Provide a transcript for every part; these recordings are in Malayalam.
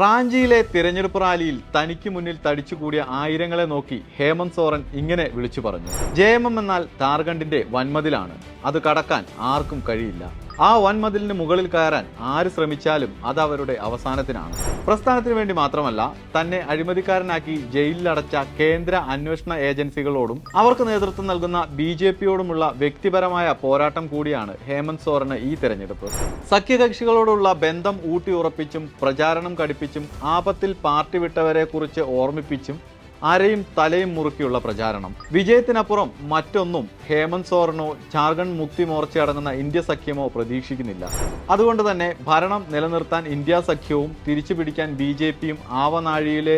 റാഞ്ചിയിലെ തിരഞ്ഞെടുപ്പ് റാലിയിൽ തനിക്ക് മുന്നിൽ തടിച്ചുകൂടിയ ആയിരങ്ങളെ നോക്കി ഹേമന്ത് സോറൻ ഇങ്ങനെ വിളിച്ചു പറഞ്ഞു. ജയമം എന്നാൽ ഝാർഖണ്ഡിന്റെ വൻമതിലാണ്. അത് കടക്കാൻ ആർക്കും കഴിയില്ല. ആ വൻമതിലിന് മുകളിൽ കയറാൻ ആര് ശ്രമിച്ചാലും അത് അവരുടെ അവസാനത്തിനാണ്. പ്രസ്ഥാനത്തിന് വേണ്ടി മാത്രമല്ല തന്നെ അഴിമതിക്കാരനാക്കി ജയിലിലടച്ച കേന്ദ്ര അന്വേഷണ ഏജൻസികളോടും അവർക്ക് നേതൃത്വം നൽകുന്ന ബി ജെ പിയോടുമുള്ള വ്യക്തിപരമായ പോരാട്ടം കൂടിയാണ് ഹേമന്ത് സോറന് ഈ തെരഞ്ഞെടുപ്പ്. സഖ്യകക്ഷികളോടുള്ള ബന്ധം ഊട്ടിയുറപ്പിച്ചും പ്രചാരണം കടുപ്പിച്ചും ആപത്തിൽ പാർട്ടി വിട്ടവരെ കുറിച്ച് ഓർമ്മിപ്പിച്ചും അരയും തലയും മുറുക്കിയുള്ള പ്രചാരണം. വിജയത്തിനപ്പുറം മറ്റൊന്നും ഹേമന്ത് സോറനോ ജാർഖണ്ഡ് മുക്തി മോർച്ച അടങ്ങുന്ന ഇന്ത്യ സഖ്യമോ പ്രതീക്ഷിക്കുന്നില്ല. അതുകൊണ്ട് തന്നെ ഭരണം നിലനിർത്താൻ ഇന്ത്യ സഖ്യവും തിരിച്ചു പിടിക്കാൻ ബി ജെ പിയും ആവനാഴിയിലെ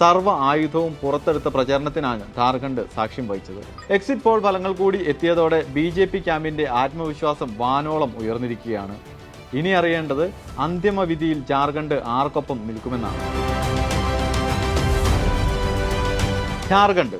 സർവ ആയുധവും പുറത്തെടുത്ത പ്രചരണത്തിനാണ് ജാർഖണ്ഡ് സാക്ഷ്യം വഹിച്ചത്. എക്സിറ്റ് പോൾ ഫലങ്ങൾ കൂടി എത്തിയതോടെ ബി ജെ പി ക്യാമ്പിന്റെ ആത്മവിശ്വാസം വാനോളം ഉയർന്നിരിക്കുകയാണ്. ഇനി അറിയേണ്ടത് അന്തിമ വിധിയിൽ ജാർഖണ്ഡ് ആർക്കൊപ്പം നിൽക്കുമെന്നാണ്. ജാർഖണ്ഡ്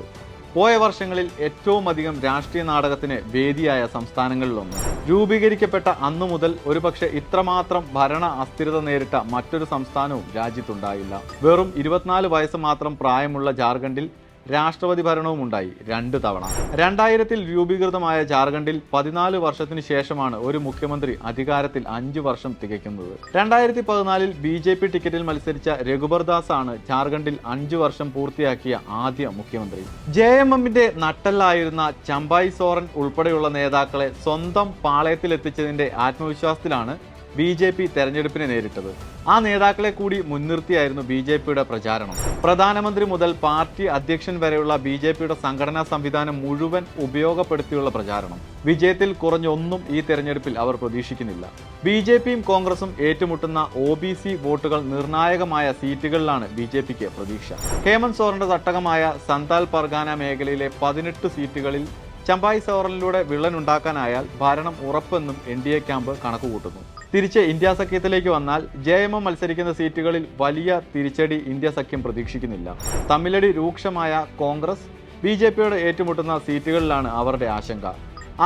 പോയ വർഷങ്ങളിൽ ഏറ്റവും അധികം രാഷ്ട്രീയ നാടകത്തിന് വേദിയായ സംസ്ഥാനങ്ങളിലൊന്ന്. രൂപീകരിക്കപ്പെട്ട അന്നു മുതൽ ഒരുപക്ഷെ ഇത്രമാത്രം ഭരണ അസ്ഥിരത നേരിട്ട മറ്റൊരു സംസ്ഥാനവും രാജ്യത്തുണ്ടായില്ല. വെറും ഇരുപത്തിനാല് വയസ്സ് മാത്രം പ്രായമുള്ള ജാർഖണ്ഡിൽ രാഷ്ട്രപതി ഭരണവും ഉണ്ടായി രണ്ട് തവണ. രണ്ടായിരത്തിൽ രൂപീകൃതമായ ജാർഖണ്ഡിൽ പതിനാല് വർഷത്തിന് ശേഷമാണ് ഒരു മുഖ്യമന്ത്രി അധികാരത്തിൽ അഞ്ച് വർഷം തികയ്ക്കുന്നത്. രണ്ടായിരത്തി പതിനാലിൽ ബി ജെ പി ടിക്കറ്റിൽ മത്സരിച്ച രഘുബർ ദാസ് ആണ് ജാർഖണ്ഡിൽ അഞ്ച് വർഷം പൂർത്തിയാക്കിയ ആദ്യ മുഖ്യമന്ത്രി. ജെ എം എമ്മിന്റെ നട്ടല്ലായിരുന്ന ചമ്പായി സോറൻ ഉൾപ്പെടെയുള്ള നേതാക്കളെ സ്വന്തം പാളയത്തിലെത്തിച്ചതിന്റെ ആത്മവിശ്വാസത്തിലാണ് ബി ജെ പി തെരഞ്ഞെടുപ്പിനെ നേരിട്ടത്. ആ നേതാക്കളെ കൂടി മുൻനിർത്തിയായിരുന്നു ബി ജെ പിയുടെ പ്രചാരണം. പ്രധാനമന്ത്രി മുതൽ പാർട്ടി അധ്യക്ഷൻ വരെയുള്ള ബി ജെ പിയുടെ സംഘടനാ സംവിധാനം മുഴുവൻ ഉപയോഗപ്പെടുത്തിയുള്ള പ്രചാരണം. വിജയത്തിൽ കുറഞ്ഞൊന്നും ഈ തെരഞ്ഞെടുപ്പിൽ അവർ പ്രതീക്ഷിക്കുന്നില്ല. ബി ജെ പിയും കോൺഗ്രസും ഏറ്റുമുട്ടുന്ന ഒ ബി സി വോട്ടുകൾ നിർണായകമായ സീറ്റുകളിലാണ് ബി ജെ പിക്ക് പ്രതീക്ഷ. ഹേമന്ത് സോറിന്റെ തട്ടകമായ സന്താൽ പർഗാന മേഖലയിലെ പതിനെട്ട് സീറ്റുകളിൽ ചമ്പായി സവറിലൂടെ വിള്ളൻ ഉണ്ടാക്കാനായാൽ ഭരണം ഉറപ്പെന്നും എൻ ഡി എ ക്യാമ്പ് കണക്കുകൂട്ടുന്നു. തിരിച്ച് ഇന്ത്യ സഖ്യത്തിലേക്ക് വന്നാൽ ജെ എം എം മത്സരിക്കുന്ന സീറ്റുകളിൽ വലിയ തിരിച്ചടി ഇന്ത്യ സഖ്യം പ്രതീക്ഷിക്കുന്നില്ല. തമ്മിലടി രൂക്ഷമായ കോൺഗ്രസ് ബി ജെ പിയോട് ഏറ്റുമുട്ടുന്ന സീറ്റുകളിലാണ് അവരുടെ ആശങ്ക.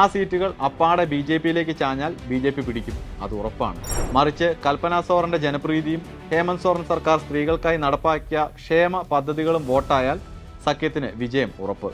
ആ സീറ്റുകൾ അപ്പാടെ ബി ജെ പിയിലേക്ക് ചാഞ്ഞാൽ ബി ജെ പി പിടിക്കും. അത് ഉറപ്പാണ്. മറിച്ച് കൽപ്പന സോറിന്റെ ജനപ്രീതിയും ഹേമന്ത് സോറൻ സർക്കാർ സ്ത്രീകൾക്കായി നടപ്പാക്കിയ ക്ഷേമ പദ്ധതികളും വോട്ടായാൽ സഖ്യത്തിന് വിജയം ഉറപ്പ്.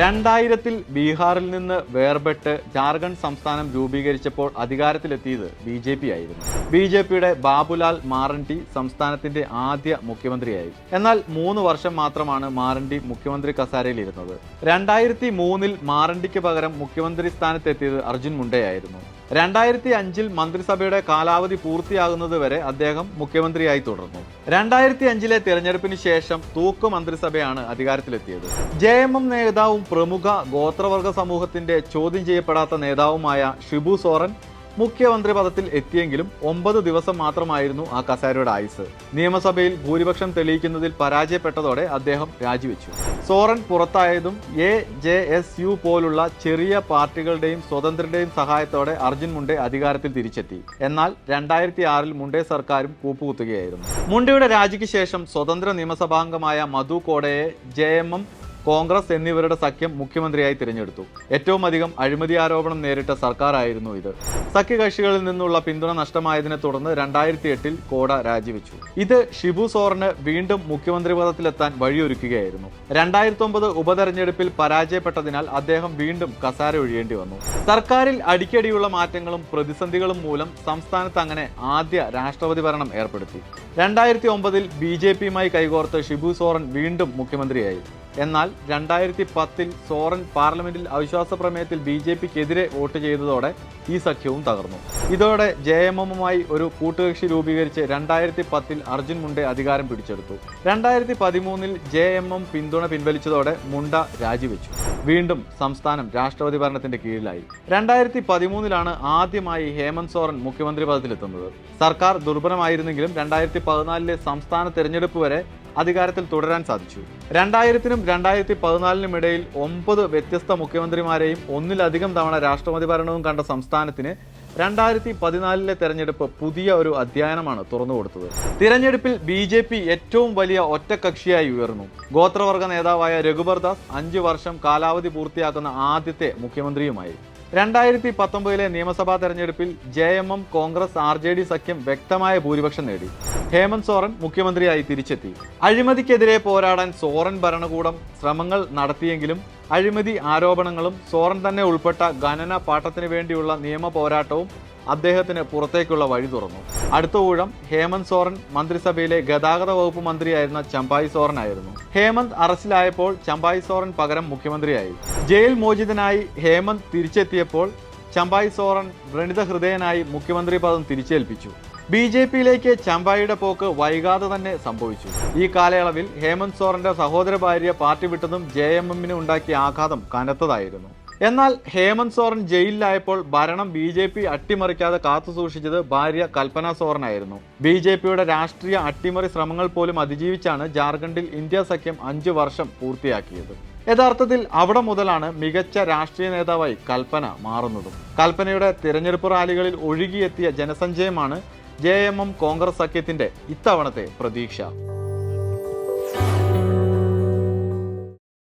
രണ്ടായിരത്തിൽ ബീഹാറിൽ നിന്ന് വേർപെട്ട് ജാർഖണ്ഡ് സംസ്ഥാനം രൂപീകരിച്ചപ്പോൾ അധികാരത്തിലെത്തിയത് ബി ജെ പി ആയിരുന്നു. ബി ജെ പിയുടെ ബാബുലാൽ മാറണ്ടി സംസ്ഥാനത്തിന്റെ ആദ്യ മുഖ്യമന്ത്രിയായി. എന്നാൽ മൂന്ന് വർഷം മാത്രമാണ് മാറണ്ടി മുഖ്യമന്ത്രി കസാരയിൽ ഇരുന്നത് രണ്ടായിരത്തി മൂന്നിൽ മാറണ്ടിക്ക് പകരം മുഖ്യമന്ത്രി സ്ഥാനത്തെത്തിയത് അർജുൻ മുണ്ടയായിരുന്നു. രണ്ടായിരത്തി അഞ്ചിൽ മന്ത്രിസഭയുടെ കാലാവധി പൂർത്തിയാകുന്നത് വരെ അദ്ദേഹം മുഖ്യമന്ത്രിയായി തുടർന്നു. രണ്ടായിരത്തി അഞ്ചിലെ തെരഞ്ഞെടുപ്പിന് ശേഷം തൂക്ക് മന്ത്രിസഭയാണ് അധികാരത്തിലെത്തിയത്. ജെ എം എം നേതാവും പ്രമുഖ ഗോത്രവർഗ സമൂഹത്തിന്റെ ചോദ്യം ചെയ്യപ്പെടാത്ത നേതാവുമായ ഷിബു സോറൻ മുഖ്യമന്ത്രി പദത്തിൽ എത്തിയെങ്കിലും ഒമ്പത് ദിവസം മാത്രമായിരുന്നു ആ കസാരയുടെ ആയുസ്. നിയമസഭയിൽ ഭൂരിപക്ഷം തെളിയിക്കുന്നതിൽ പരാജയപ്പെട്ടതോടെ അദ്ദേഹം രാജിവെച്ചു. സോറൻ പുറത്തായതും എ ജെ എസ് യു പോലുള്ള ചെറിയ പാർട്ടികളുടെയും സ്വതന്ത്രരുടെയും സഹായത്തോടെ അർജുൻ മുണ്ടെ അധികാരത്തിൽ തിരിച്ചെത്തി. എന്നാൽ രണ്ടായിരത്തി ആറിൽ മുണ്ടെ സർക്കാരും കൂപ്പുകുത്തുകയായിരുന്നു. മുണ്ടയുടെ രാജിക്ക് ശേഷം സ്വതന്ത്ര നിയമസഭാംഗമായ മധു കോടയെ ജെ എം എം കോൺഗ്രസ് എന്നിവരുടെ സഖ്യം മുഖ്യമന്ത്രിയായി തിരഞ്ഞെടുത്തു. ഏറ്റവും അധികം അഴിമതി ആരോപണം നേരിട്ട സർക്കാരായിരുന്നു ഇത്. സഖ്യകക്ഷികളിൽ നിന്നുള്ള പിന്തുണ നഷ്ടമായതിനെ തുടർന്ന് രണ്ടായിരത്തി എട്ടിൽ കോട രാജിവെച്ചു. ഇത് ഷിബു സോറിന് വീണ്ടും മുഖ്യമന്ത്രി പദത്തിലെത്താൻ വഴിയൊരുക്കുകയായിരുന്നു. രണ്ടായിരത്തി ഒമ്പത് ഉപതെരഞ്ഞെടുപ്പിൽ പരാജയപ്പെട്ടതിനാൽ അദ്ദേഹം വീണ്ടും കസാര ഒഴിയേണ്ടി വന്നു. സർക്കാരിൽ അടിക്കടിയുള്ള മാറ്റങ്ങളും പ്രതിസന്ധികളും മൂലം സംസ്ഥാനത്ത് അങ്ങനെ ആദ്യ രാഷ്ട്രപതി ഭരണം ഏർപ്പെടുത്തി. രണ്ടായിരത്തി ഒമ്പതിൽ ബി ജെ പിയുമായി കൈകോർത്ത് ഷിബു സോറൻ വീണ്ടും മുഖ്യമന്ത്രിയായി. എന്നാൽ രണ്ടായിരത്തി പത്തിൽ സോറൻ പാർലമെന്റിൽ അവിശ്വാസ പ്രമേയത്തിൽ ബി ജെ പിക്കെതിരെ വോട്ട് ചെയ്തതോടെ ഈ സഖ്യവും തകർന്നു. ഇതോടെ ജെ എം എമ്മുമായി ഒരു കൂട്ടുകക്ഷി രൂപീകരിച്ച് രണ്ടായിരത്തി പത്തിൽ അർജുൻ മുണ്ടെ അധികാരം പിടിച്ചെടുത്തു. രണ്ടായിരത്തി പതിമൂന്നിൽ ജെ എം എം പിന്തുണ പിൻവലിച്ചതോടെ മുണ്ട രാജിവെച്ചു. വീണ്ടും സംസ്ഥാനം രാഷ്ട്രപതി ഭരണത്തിന്റെ കീഴിലായി. രണ്ടായിരത്തി പതിമൂന്നിലാണ് ആദ്യമായി ഹേമന്ത് സോറൻ മുഖ്യമന്ത്രി പദത്തിലെത്തുന്നത്. സർക്കാർ ദുർബലമായിരുന്നെങ്കിലും രണ്ടായിരത്തി പതിനാലിലെ സംസ്ഥാന തെരഞ്ഞെടുപ്പ് വരെ അധികാരത്തിൽ തുടരാൻ സാധിച്ചു. രണ്ടായിരത്തിനും രണ്ടായിരത്തി പതിനാലിനും ഇടയിൽ ഒമ്പത് വ്യത്യസ്ത മുഖ്യമന്ത്രിമാരെയും ഒന്നിലധികം തവണ രാഷ്ട്രപതി ഭരണവും കണ്ട സംസ്ഥാനത്തിന് രണ്ടായിരത്തി പതിനാലിലെ തെരഞ്ഞെടുപ്പ് പുതിയ ഒരു അധ്യയനമാണ് തുറന്നു കൊടുത്തത്. തിരഞ്ഞെടുപ്പിൽ ബി ജെ പി ഏറ്റവും വലിയ ഒറ്റക്കക്ഷിയായി ഉയർന്നു. ഗോത്രവർഗ നേതാവായ രഘുബർ ദാസ് അഞ്ചു വർഷം കാലാവധി പൂർത്തിയാക്കുന്ന ആദ്യത്തെ മുഖ്യമന്ത്രിയുമായി. രണ്ടായിരത്തി പത്തൊമ്പതിലെ നിയമസഭാ തെരഞ്ഞെടുപ്പിൽ J M M Congress R J D സഖ്യം വ്യക്തമായ ഭൂരിപക്ഷം നേടി. ഹേമന്ത് സോറൻ മുഖ്യമന്ത്രിയായി തിരിച്ചെത്തി. അഴിമതിക്കെതിരെ പോരാടാൻ സോറൻ ഭരണകൂടം ശ്രമങ്ങൾ നടത്തിയെങ്കിലും അഴിമതി ആരോപണങ്ങളും സോറൻ തന്നെ ഉൾപ്പെട്ട ഖനന പാട്ടത്തിനു വേണ്ടിയുള്ള നിയമ പോരാട്ടവും അദ്ദേഹത്തിന് പുറത്തേക്കുള്ള വഴി തുറന്നു. അടുത്ത ഊഴം ഹേമന്ത് സോറൻ മന്ത്രിസഭയിലെ ഗതാഗത വകുപ്പ് മന്ത്രിയായിരുന്ന ചമ്പായി സോറൻ ആയിരുന്നു ഹേമന്ത് അറസ്റ്റിലായപ്പോൾ ചമ്പായി സോറൻ പകരം മുഖ്യമന്ത്രിയായി. ജയിൽ മോചിതനായി ഹേമന്ത് തിരിച്ചെത്തിയപ്പോൾ ചമ്പായി സോറൻ വ്രണിത ഹൃദയനായി മുഖ്യമന്ത്രി പദം തിരിച്ചേൽപ്പിച്ചു. ബി ജെ പിയിലേക്ക് ചമ്പായിയുടെ പോക്ക് വൈകാതെ തന്നെ സംഭവിച്ചു. ഈ കാലയളവിൽ ഹേമന്ത് സോറന്റെ സഹോദര ഭാര്യ പാർട്ടി വിട്ടതും ജെ എം എമ്മിന് ഉണ്ടാക്കിയ ആഘാതം കനത്തതായിരുന്നു. എന്നാൽ ഹേമന്ത് സോറൻ ജയിലിലായപ്പോൾ ഭരണം ബി ജെ പി അട്ടിമറിക്കാതെ കാത്തുസൂക്ഷിച്ചത് ഭാര്യ കൽപ്പന സോറനായിരുന്നു. ബി ജെ പിയുടെ രാഷ്ട്രീയ അട്ടിമറി ശ്രമങ്ങൾ പോലും അതിജീവിച്ചാണ് ജാർഖണ്ഡിൽ ഇന്ത്യ സഖ്യം അഞ്ചു വർഷം പൂർത്തിയാക്കിയത്. യഥാർത്ഥത്തിൽ അവിടെ മുതലാണ് മികച്ച രാഷ്ട്രീയ നേതാവായി കൽപ്പന മാറുന്നതും. കൽപ്പനയുടെ തിരഞ്ഞെടുപ്പ് റാലികളിൽ ഒഴുകിയെത്തിയ ജനസഞ്ചയമാണ് ജെ എം എം കോൺഗ്രസ് സഖ്യത്തിന്റെ ഇത്തവണത്തെ പ്രതീക്ഷ.